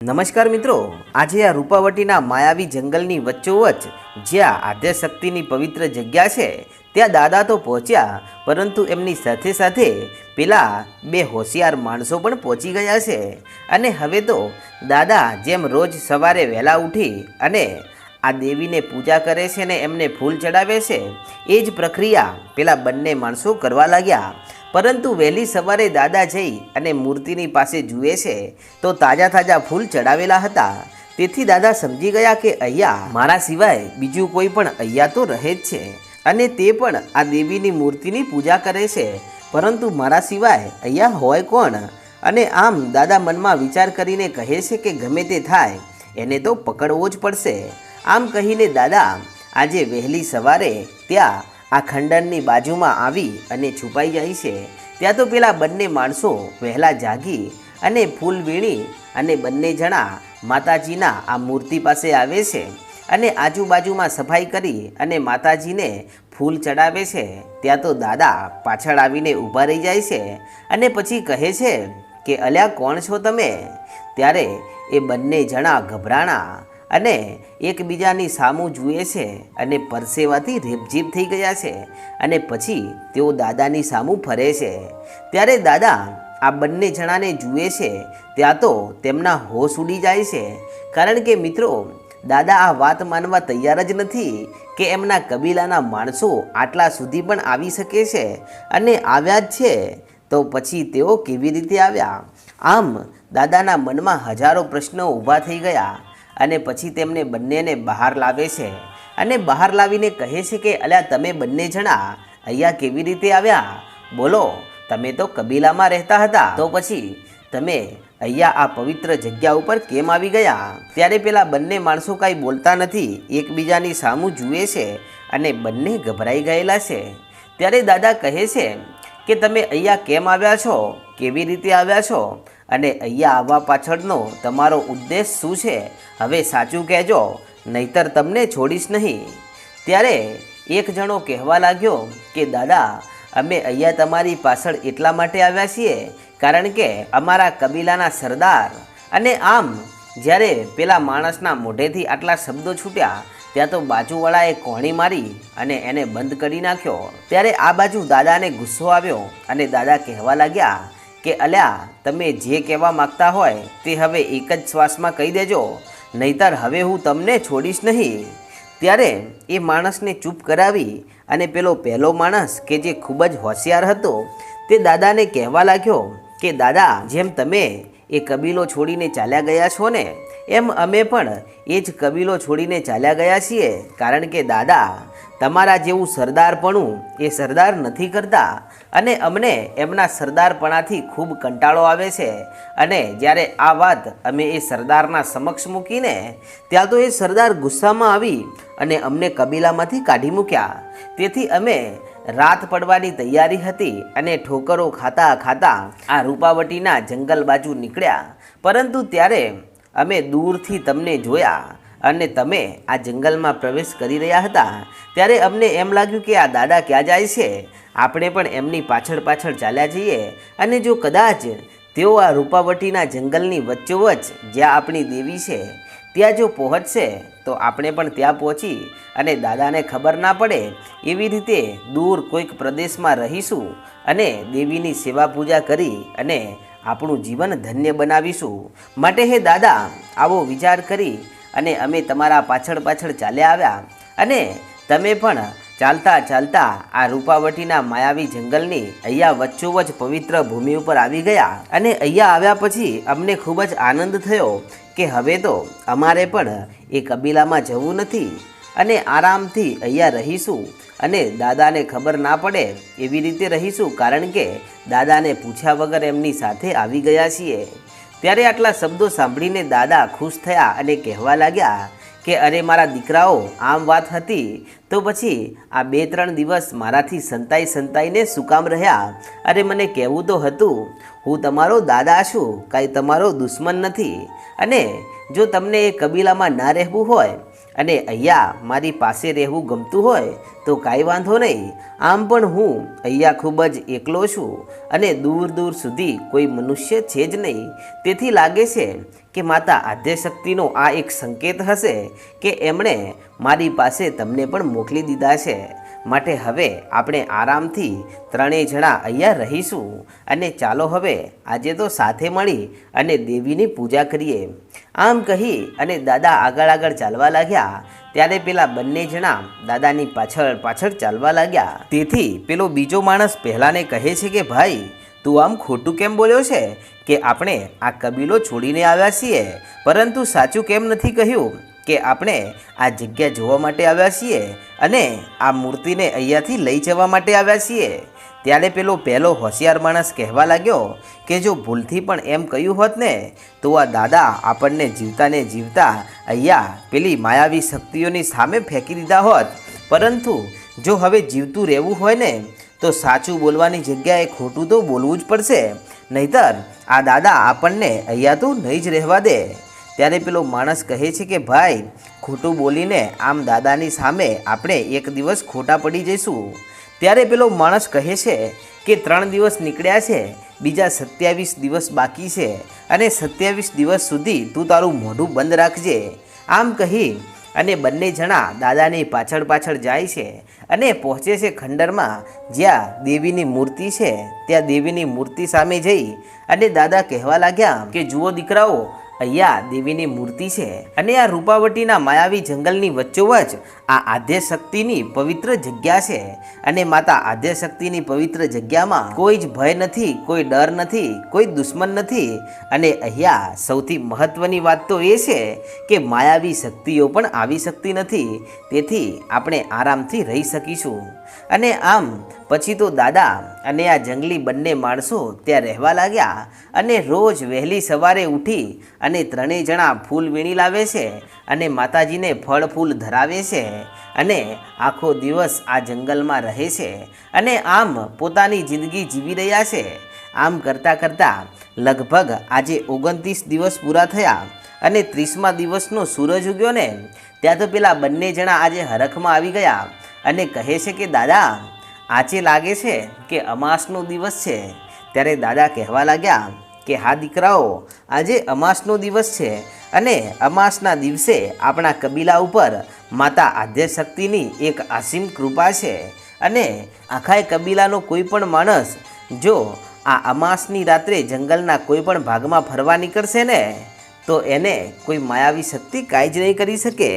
નમસ્કાર મિત્રો, આજે આ રૂપાવટીના માયાવી જંગલની વચ્ચોવચ્ચ જ્યાં આદ્યશક્તિની પવિત્ર જગ્યા છે, ત્યાં દાદા તો પહોંચ્યા, પરંતુ એમની સાથે સાથે પેલા બે હોશિયાર માણસો પણ પહોંચી ગયા છે. અને હવે તો દાદા જેમ રોજ સવારે વહેલા ઉઠી અને આ દેવીને પૂજા કરે છે ને એમને ફૂલ ચડાવે છે? એ જ પ્રક્રિયા પેલા બંને માણસો કરવા લાગ્યા. પરંતુ વહેલી સવારે દાદા જઈ અને મૂર્તિની પાસે જુએ છે, તો તાજા તાજા ફૂલ ચડાવેલા હતા. તેથી દાદા સમજી ગયા કે અહીંયા મારા સિવાય બીજું કોઈ પણ અહીંયા તો રહે જ છે. અને તે પણ આ દેવીની મૂર્તિની પૂજા કરે છે. પરંતુ મારા સિવાય અહીંયા હોય કોણ? અને આમ દાદા મનમાં વિચાર કરીને કહે છે કે ગમે તે થાય, એને તો પકડવો જ પડશે. આમ કહીને દાદા, આજે વહેલી સવારે ત્યાં આ ખંડરની બાજુમાં આવી અને છુપાઈ જાય છે. ત્યાં તો પેલા બંને માણસો વહેલા જાગી અને ફૂલ વીણી અને બંને જણા માતાજીના આ મૂર્તિ પાસે આવે છે અને આજુબાજુમાં સફાઈ કરી અને માતાજીને ફૂલ ચડાવે છે. ત્યાં તો દાદા પાછળ આવીને ઊભા રહી જાય છે અને પછી કહે છે કે, અલ્યા, કોણ છો તમે? ત્યારે એ બંને જણા ગભરાણા અને એકબીજાની સામું જુએ છે અને પરસેવાથી રેપઝીપ થઈ ગયા છે અને પછી તેઓ દાદાની સામું ફરે છે. ત્યારે દાદા આ બંને જણાને જુએ છે, ત્યાં તો તેમના હોશ ઉડી જાય છે. કારણ કે મિત્રો, દાદા આ વાત માનવા તૈયાર જ નથી કે એમના કબીલાના માણસો આટલા સુધી પણ આવી શકે છે અને આવ્યા જ છે. તો પછી તેઓ કેવી રીતે આવ્યા? આમ દાદાના મનમાં હજારો પ્રશ્નો ઊભા થઈ ગયા અને પછી તેમને બંનેને બહાર લાવે છે. અને બહાર લાવીને કહે છે કે, અલ્યા, તમે બંને જણા અહીંયા કેવી રીતે આવ્યા? બોલો, તમે તો કબીલામાં રહેતા હતા. તો પછી તમે અહીંયા આ પવિત્ર જગ્યા ઉપર કેમ આવી ગયા? ત્યારે પેલા બંને માણસો કાંઈ બોલતા નથી. એકબીજાની સામું જુએ છે અને બંને ગભરાઈ ગયેલા છે. ત્યારે દાદા કહે છે કે તમે અહીંયા કેમ આવ્યા છો? કેવી રીતે આવ્યા છો? અને અહીંયા આવવા પાછળનો તમારો ઉદ્દેશ શું છે? હવે સાચું કહેજો, નહીતર તમને છોડીશ નહીં. ત્યારે એક જણો કહેવા લાગ્યો કે, દાદા, અમે અહીંયા તમારી પાછળ એટલા માટે આવ્યા છીએ, કારણ કે અમારા કબીલાના સરદાર. અને આમ, જ્યારે પેલા માણસના મોઢેથી આટલા શબ્દો છૂટ્યા ત્યાં તો બાજુવાળાએ કોણી મારી અને એને બંધ કરી નાખ્યો. ત્યારે આ બાજુ દાદાને ગુસ્સો આવ્યો અને દાદા કહેવા લાગ્યા કે, અલ્યા, તમે જે કહેવા માગતા હોય તે હવે એક જ શ્વાસમાં કહી દેજો, નહીતર હવે હું તમને છોડીશ નહીં. ત્યારે એ માણસને ચૂપ કરાવી અને પેલો પહેલો માણસ કે જે ખૂબ જ હોશિયાર હતો તે દાદાને કહેવા લાગ્યો કે, દાદા, જેમ તમે એ કબીલો છોડીને ચાલ્યા ગયા છો ને? એમ અમે પણ એ જ કબીલો છોડીને ચાલ્યા ગયા છીએ, કારણ કે દાદા, તમારા જેવું સરદારપણું એ સરદાર નથી કરતા. અને અમને એમના સરદારપણાથી ખૂબ કંટાળો આવે છે. અને જ્યારે આ વાત અમે એ સરદારના સમક્ષ મૂકીને, ત્યાં તો એ સરદાર ગુસ્સામાં આવી અને અમને કબીલામાંથી કાઢી મૂક્યા. તેથી અમે રાત પડવાની તૈયારી હતી અને ઠોકરો ખાતા ખાતા આ રૂપાવટીના જંગલ બાજુ નીકળ્યા. પરંતુ ત્યારે અમે દૂરથી તમને જોયા અને તમે આ જંગલમાં પ્રવેશ કરી રહ્યા હતા. ત્યારે અમને એમ લાગ્યું કે આ દાદા ક્યાં જાય છે? આપણે પણ એમની પાછળ પાછળ ચાલ્યા જઈએ અને જો કદાચ તેઓ આ રૂપાવટીના જંગલની વચ્ચોવચ જ્યાં આપણી દેવી છે ત્યાં જો પહોંચશે, તો આપણે પણ ત્યાં પહોંચી અને દાદાને ખબર ના પડે એવી રીતે દૂર કોઈક પ્રદેશમાં રહીશું અને દેવીની સેવા પૂજા કરી અને આપણું જીવન ધન્ય બનાવીશું. માટે હે દાદા, આવો વિચાર કરી અને અમે તમારા પાછળ પાછળ ચાલ્યા આવ્યા અને તમે પણ ચાલતા ચાલતા આ રૂપાવટીના માયાવી જંગલની અહીંયા વચ્ચોવચ પવિત્ર ભૂમિ ઉપર આવી ગયા અને અહીંયા આવ્યા પછી અમને ખૂબ જ આનંદ થયો કે હવે તો અમારે પણ એ કબીલામાં જવું નથી અને આરામથી અહીંયા રહીશું અને દાદાને ખબર ના પડે એવી રીતે રહીશું કારણ કે દાદાને પૂછ્યા વગર એમની સાથે આવી ગયા છીએ. ત્યારે આટલા શબ્દો સાંભળીને દાદા ખુશ થયા અને કહેવા લાગ્યા કે અરે મારા દીકરાઓ, આમ વાત હતી, તો પછી આ બે ત્રણ દિવસ મારાથી સંતાઈ સંતાઈને શું કામ રહ્યા? અરે મને કહેવું તો હતું, હું તમારો દાદા છું, કાંઈ તમારો દુશ્મન નથી. અને જો તમને એ કબીલામાં ના રહેવું હોય અને અહીંયા મારી પાસે રહેવું ગમતું હોય તો કાંઈ વાંધો નહીં. આમ પણ હું અહીંયા ખૂબ જ એકલો છું અને દૂર દૂર સુધી કોઈ મનુષ્ય છે જ નહીં. તેથી લાગે છે કે માતા આદ્યશક્તિનો આ એક સંકેત હશે કે એમણે મારી પાસે તમને પણ મોકલી દીધા છે. માટે હવે આપણે આરામથી ત્રણેય જણા અહીંયા રહીશું. અને ચાલો હવે આજે તો સાથે મળી અને દેવીની પૂજા કરીએ. આમ કહી અને દાદા આગળ આગળ ચાલવા લાગ્યા. ત્યારે પેલા બંને જણા દાદાની પાછળ પાછળ ચાલવા લાગ્યા. તેથી પેલો બીજો માણસ પહેલાંને કહે છે કે, ભાઈ, તું આમ ખોટું કેમ બોલ્યો છે? કે આપણે આ કબીલો છોડીને આવ્યા છીએ. પરંતુ સાચું કેમ નથી કહ્યું? કે આપણે આ જગ્યા જોવા માટે આવ્યા છીએ અને આ મૂર્તિને અહીંયાથી લઈ જવા માટે આવ્યા છીએ. ત્યારે પેલો પહેલો હોશિયાર માણસ કહેવા લાગ્યો કે જો ભૂલથી પણ એમ કહ્યું હોત ને, તો આ દાદા આપણને જીવતાને જીવતા અહીંયા પેલી માયાવી શક્તિઓની સામે ફેંકી દીધા હોત. પરંતુ જો હવે જીવતું રહેવું હોય ને, તો સાચું બોલવાની જગ્યાએ ખોટું તો બોલવું જ પડશે. નહીતર આ દાદા આપણને અહીંયા તો નહીં જ રહેવા દે. ત્યારે પેલો માણસ કહે છે કે, ભાઈ, ખોટું બોલીને આમ દાદાની સામે આપણે એક દિવસ ખોટા પડી જઈશું. ત્યારે પેલો માણસ કહે છે કે, ત્રણ દિવસ નીકળ્યા છે, બીજા સત્યાવીસ દિવસ બાકી છે અને સત્યાવીસ દિવસ સુધી તું તારું મોઢું બંધ રાખજે. આમ કહી અને બંને જણા દાદાની પાછળ પાછળ જાય છે અને પહોંચે છે ખંડરમાં, જ્યાં દેવીની મૂર્તિ છે. ત્યાં દેવીની મૂર્તિ સામે જઈ અને દાદા કહેવા લાગ્યા કે, જુઓ દીકરાઓ અહીંયા દેવીની મૂર્તિ છે. અને આ રૂપાવટીના માયાવી જંગલની વચ્ચોવચ આ આદ્ય શક્તિની પવિત્ર જગ્યા છે અને માતા આદ્યશક્તિની પવિત્ર જગ્યામાં કોઈ જ ભય નથી, કોઈ ડર નથી, કોઈ દુશ્મન નથી. અને અહીંયા સૌથી મહત્વની વાત તો એ છે કે માયાવી શક્તિઓ પણ આવી શકતી નથી. તેથી આપણે આરામથી રહી શકીશું. અને આમ પછી તો દાદા અને આ જંગલી બંને માણસો ત્યાં રહેવા લાગ્યા અને રોજ વહેલી સવારે ઉઠી અને ત્રણેય જણા ફૂલ વીણી લાવે છે અને માતાજીને ફળ ફૂલ ધરાવે છે. અને આખો દિવસ આ જંગલમાં રહે છે અને આમ પોતાની જિંદગી જીવી રહ્યા છે. આમ કરતાં કરતાં લગભગ આજે ઓગણત્રીસ દિવસ પૂરા થયા અને ત્રીસમા દિવસનો સૂરજ ઉગ્યો ને, ત્યાં તો પેલા બંને જણા આજે હરખમાં આવી ગયા અને કહે છે કે, દાદા, આજે લાગે છે કે અમાસનો દિવસ છે. ત્યારે દાદા કહેવા લાગ્યા કે હા, દીકરાઓ, આજે અમાસનો દિવસ છે અને અમાસના દિવસે આપણા કબીલા ઉપર માતા આદ્યશક્તિની એક અસીમ કૃપા છે. અને આખાય કબીલાનો કોઈ પણ માણસ જો આ અમાસની રાત્રે જંગલના કોઈ પણ ભાગમાં ફરવા નીકળશે ને, તો એને કોઈ માયાવી શક્તિ કાંઈ જ નહીં કરી શકે.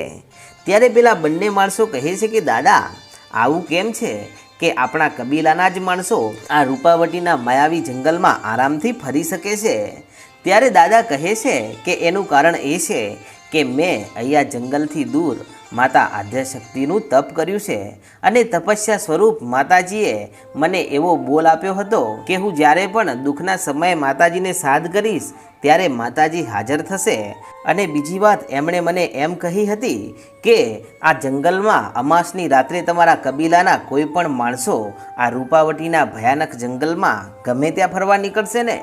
ત્યારે પેલા બંને માણસો કહે છે કે, દાદા, આવું કેમ છે? કે આપણા કબીલાના જ માણસો આ રૂપાવટીના માયાવી જંગલમાં આરામથી ફરી શકે છે. ત્યારે દાદા કહે છે કે એનું કારણ એ છે કે મેં અહીંયા જંગલથી દૂર માતા આદ્યશક્તિનું તપ કર્યું છે અને તપસ્યા સ્વરૂપ માતાજીએ મને એવો બોલ આપ્યો હતો કે હું જ્યારે પણ દુઃખના સમયે માતાજીને સાદ કરીશ ત્યારે માતાજી હાજર થશે. અને બીજી વાત એમણે મને એમ કહી હતી કે, આ જંગલમાં અમાસની રાત્રે તમારા કબીલાના કોઈ પણ માણસો આ રૂપાવટીના ભયાનક જંગલમાં ગમે ત્યાં ફરવા નીકળશે ને,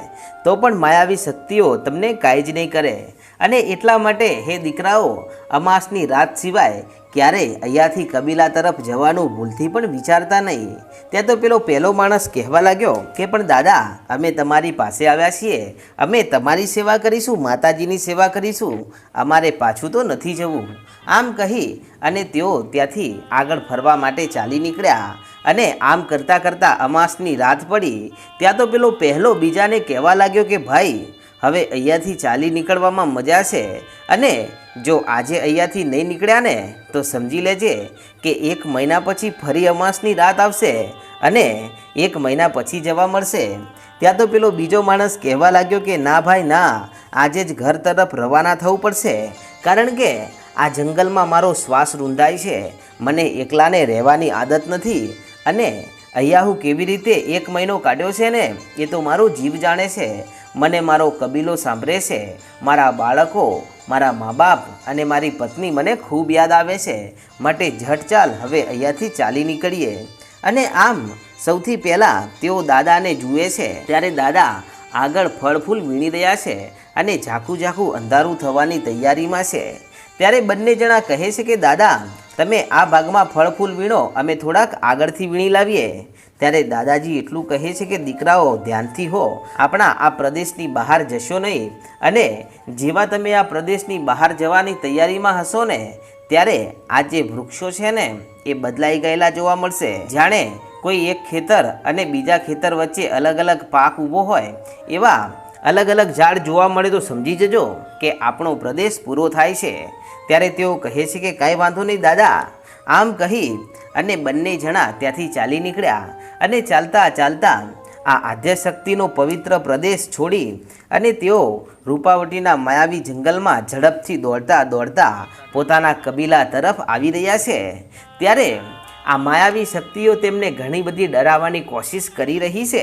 તો પણ માયાવી શક્તિઓ તમને કાંઈ જ નહીં કરે. અને એટલા માટે હે દીકરાઓ, અમાસની રાત સિવાય ક્યારેય અહીંયાથી કબીલા તરફ જવાનું ભૂલથી પણ વિચારતા નહીં. ત્યાં તો પેલો પહેલો માણસ કહેવા લાગ્યો કે, પણ દાદા, અમે તમારી પાસે આવ્યા છીએ. અમે તમારી સેવા કરીશું, માતાજીની સેવા કરીશું. અમારે પાછું તો નથી જવું. આમ કહી અને તેઓ ત્યાંથી આગળ ફરવા માટે ચાલી નીકળ્યા અને આમ કરતાં કરતાં અમાસની રાત પડી. ત્યાં તો પેલો પહેલો બીજાને કહેવા લાગ્યો કે, ભાઈ હવે અહીંયાથી ચાલી નીકળવામાં મજા છે. અને જો આજે અહીંયાથી નહીં નીકળ્યા ને, તો સમજી લેજે કે એક મહિના પછી ફરી અમાસની રાત આવશે અને એક મહિના પછી જવા મળશે. ત્યાં તો પેલો બીજો માણસ કહેવા લાગ્યો કે, ના ભાઈ, ના, આજે જ ઘર તરફ રવાના થવું પડશે. કારણ કે આ જંગલમાં મારો શ્વાસ રૂંધાય છે. મને એકલાને રહેવાની આદત નથી. અને અહીંયા હું કેવી રીતે એક મહિનો કાઢ્યો છે ને, એ તો મારો જીવ જાણે છે. મને મારો કબીલો સાંભળે છે, મારા બાળકો, મારા મા બાપ અને મારી પત્ની મને ખૂબ યાદ આવે છે. માટે ઝટ ચાલ હવે અહીંયાથી ચાલી નીકળીએ. અને આમ સૌથી પહેલાં તેઓ દાદાને જુએ છે. ત્યારે દાદા આગળ ફળ ફૂલ વીણી રહ્યા છે અને ઝાખું ઝાખું અંધારું થવાની તૈયારીમાં છે. ત્યારે બંને જણા કહે છે કે, દાદા, તમે આ ભાગમાં ફળ ફૂલ વીણો, અમે થોડાક આગળથી વીણી લાવીએ. ત્યારે દાદાજી એટલું કહે છે કે, દીકરાઓ, ધ્યાનથી હો. આપણા આ પ્રદેશની બહાર જશો નહીં અને જેવા તમે આ પ્રદેશની બહાર જવાની તૈયારીમાં હશો ને, ત્યારે આ જે વૃક્ષો છે ને, એ બદલાઈ ગયેલા જોવા મળશે. જાણે કોઈ એક ખેતર અને બીજા ખેતર વચ્ચે અલગ અલગ પાક ઊભો હોય એવા અલગ અલગ ઝાડ જોવા મળે તો સમજી જજો કે આપણો પ્રદેશ પૂરો થાય છે. ત્યારે તેઓ કહે છે કે, કાંઈ વાંધો નહીં દાદા. આમ કહી અને બંને જણા ત્યાંથી ચાલી નીકળ્યા અને ચાલતા ચાલતા આ આદ્યશક્તિનો પવિત્ર પ્રદેશ છોડી અને તેઓ રૂપાવટીના માયાવી જંગલમાં ઝડપથી દોડતા દોડતા પોતાના કબીલા તરફ આવી રહ્યા છે. ત્યારે આ માયાવી શક્તિઓ તેમને ઘણી બધી ડરાવવાની કોશિશ કરી રહી છે,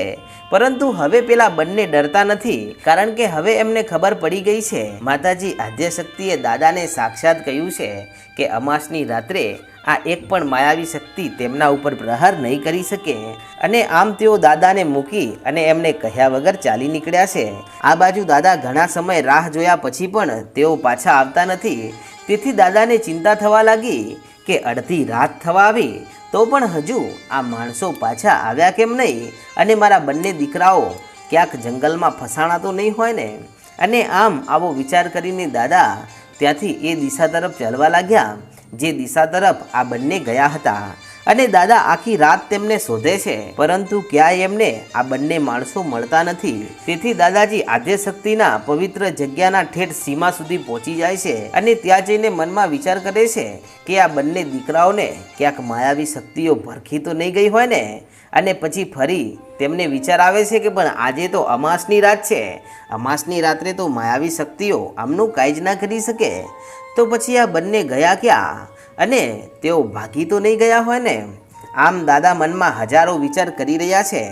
પરંતુ હવે પેલા બંને ડરતા નથી, કારણ કે હવે એમને ખબર પડી ગઈ છે. માતાજી આદ્યશક્તિએ દાદાને સાક્ષાત કહ્યું છે કે અમાસની રાત્રે આ એક પણ માયાવી શક્તિ તેમના ઉપર પ્રહાર નહીં કરી શકે. અને આમ તેઓ દાદાને મૂકી અને એમને કહ્યા વગર ચાલી નીકળ્યા છે. આ બાજુ દાદા ઘણા સમય રાહ જોયા પછી પણ તેઓ પાછા આવતા નથી. તેથી દાદાને ચિંતા થવા લાગી કે અડધી રાત થવા આવી, તો પણ હજુ આ માણસો પાછા આવ્યા કેમ નહીં? અને મારા બંને દીકરાઓ ક્યાંક જંગલમાં ફસાણા તો નહીં હોય ને? અને આમ આવો વિચાર કરીને દાદા ત્યાંથી એ દિશા તરફ ચાલવા લાગ્યા, જે દિશા તરફ આ બંને ગયા હતા. અને દાદા આખી રાત તેમને શોધે છે, પરંતુ ક્યાંય એમને આ બંને માણસો મળતા નથી. તેથી દાદાજી આદ્યશક્તિના પવિત્ર જગ્યાના ઠેઠ સીમા સુધી પહોંચી જાય છે અને ત્યાં જઈને મનમાં વિચાર કરે છે કે આ બંને દીકરાઓને ક્યાંક માયાવી શક્તિઓ ભરખી તો નહીં ગઈ હોય ને? અને પછી ફરી તેમને વિચાર આવે છે કે પણ આજે તો અમાસની રાત છે. અમાસની રાત્રે તો માયાવી શક્તિઓ આમનું કાંઈ જ ના કરી શકે. તો પછી આ બંને ગયા ક્યાં? અને તેઓ ભાગી તો નહીં ગયા હોય ને? આમ દાદા મનમાં હજારો વિચાર કરી રહ્યા છે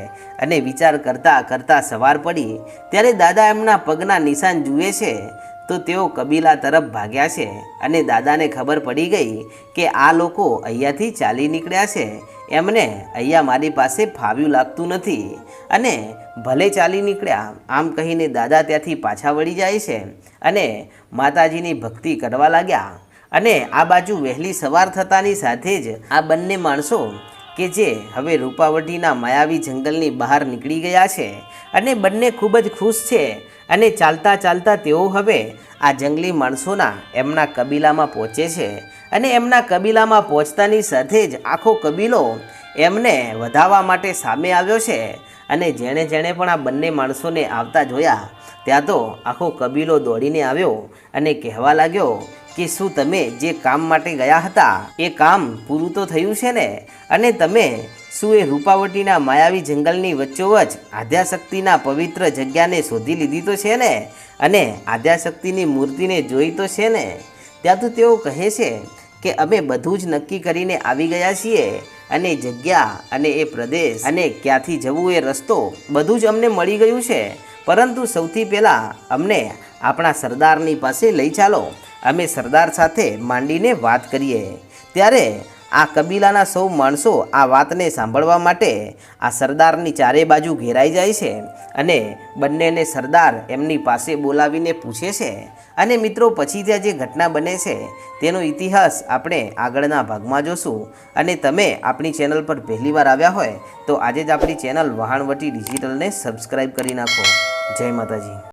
અને વિચાર કરતાં કરતાં સવાર પડી. ત્યારે દાદા એમના પગના નિશાન જુએ છે તો તેઓ કબીલા તરફ ભાગ્યા છે અને દાદાને ખબર પડી ગઈ કે આ લોકો અહીંયાથી ચાલી નીકળ્યા છે. એમને અહીંયા મારી પાસે ફાવ્યું લાગતું નથી અને ભલે ચાલી નીકળ્યા, આમ કહીને દાદા ત્યાંથી પાછા વળી જાય છે અને માતાજીની ભક્તિ કરવા લાગ્યા. અને આ બાજુ વહેલી સવાર થતાની સાથે જ આ બંને માણસો કે જે હવે રૂપાવટીના માયાવી જંગલની બહાર નીકળી ગયા છે અને બંને ખૂબ જ ખુશ છે અને ચાલતા ચાલતા તેઓ હવે આ જંગલી માણસોના એમના કબીલામાં પહોંચે છે અને એમના કબીલામાં પહોંચતાની સાથે જ આખો કબીલો એમને વધાવવા માટે સામે આવ્યો છે અને જેણે જેણે પણ આ બંને માણસોને આવતા જોયા, ત્યાં તો આખો કબીલો દોડીને આવ્યો અને કહેવા લાગ્યો કે શું તમે જે કામ માટે ગયા હતા, એ કામ પૂરું તો થયું છે ને? અને તમે શું એ રૂપાવટીના માયાવી જંગલની વચ્ચોવચ આદ્યાશક્તિના પવિત્ર જગ્યાને શોધી લીધી તો છે ને? અને આદ્યાશક્તિની મૂર્તિને જોઈ તો છે ને? ત્યાં તો તેઓ કહે છે કે અમે બધું જ નક્કી કરીને આવી ગયા છીએ અને જગ્યા અને એ પ્રદેશ અને ક્યાંથી જવું એ રસ્તો બધું જ અમને મળી ગયું છે. પરંતુ સૌથી પહેલાં અમને આપણા સરદારની પાસે લઈ ચાલો. અમે સરદાર સાથે માંડીને વાત કરીએ. ત્યારે આ કબીલાના સૌ માણસો આ વાતને સાંભળવા માટે આ સરદારની ચારે બાજુ ઘેરાઈ જાય છે અને બંનેને સરદાર એમની પાસે બોલાવીને પૂછે છે. અને મિત્રો, પછી ત્યાં જે ઘટના બને છે, તેનો ઇતિહાસ આપણે આગળના ભાગમાં જોશું. અને તમે આપણી ચેનલ પર પહેલીવાર આવ્યા હોય, તો આજે જ આપણી ચેનલ વહાણવટી ડિજિટલને સબસ્ક્રાઈબ કરી નાખો. જય માતાજી.